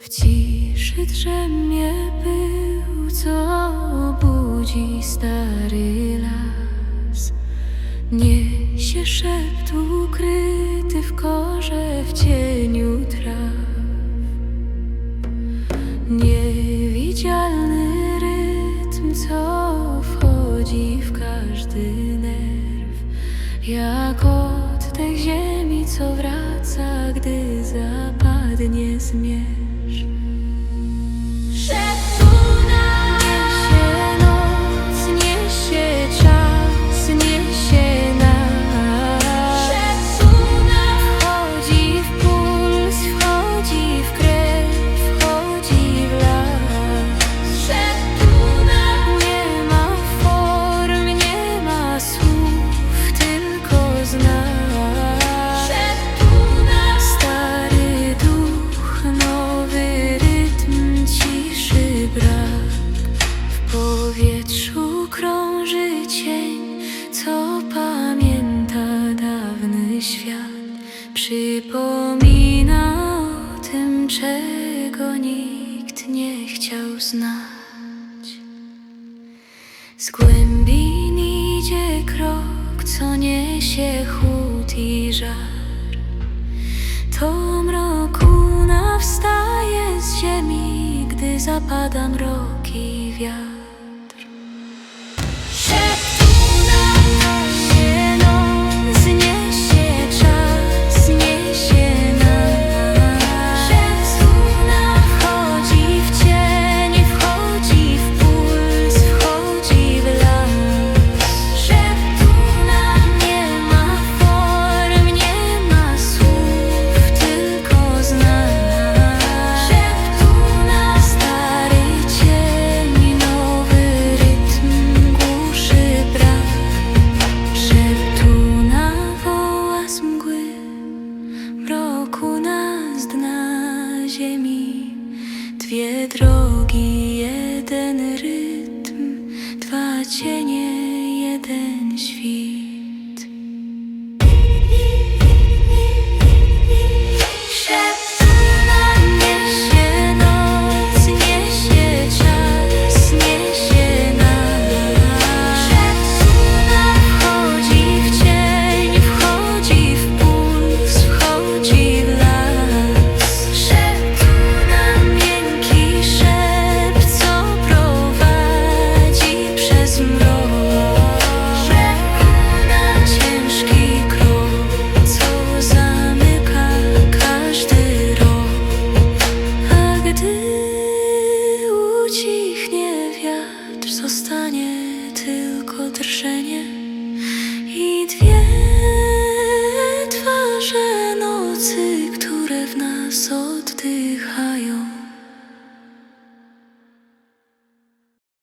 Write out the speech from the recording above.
W ciszy drzemie pył, co budzi stary las. Niesie szept ukryty w korze w cieniu traw. Niewidzialny rytm, co wchodzi w każdy nerw, jak oddech ziemi, co wraca, gdy zapadnie zmierzch. Świat. Przypomina o tym, czego nikt nie chciał znać. Z głębin idzie krok, co niesie chłód i żar. To mroku nawstaje z ziemi, gdy zapada mrok i wiatr. Dwie drogi, jeden rytm, dwa cienie нас отдыхать.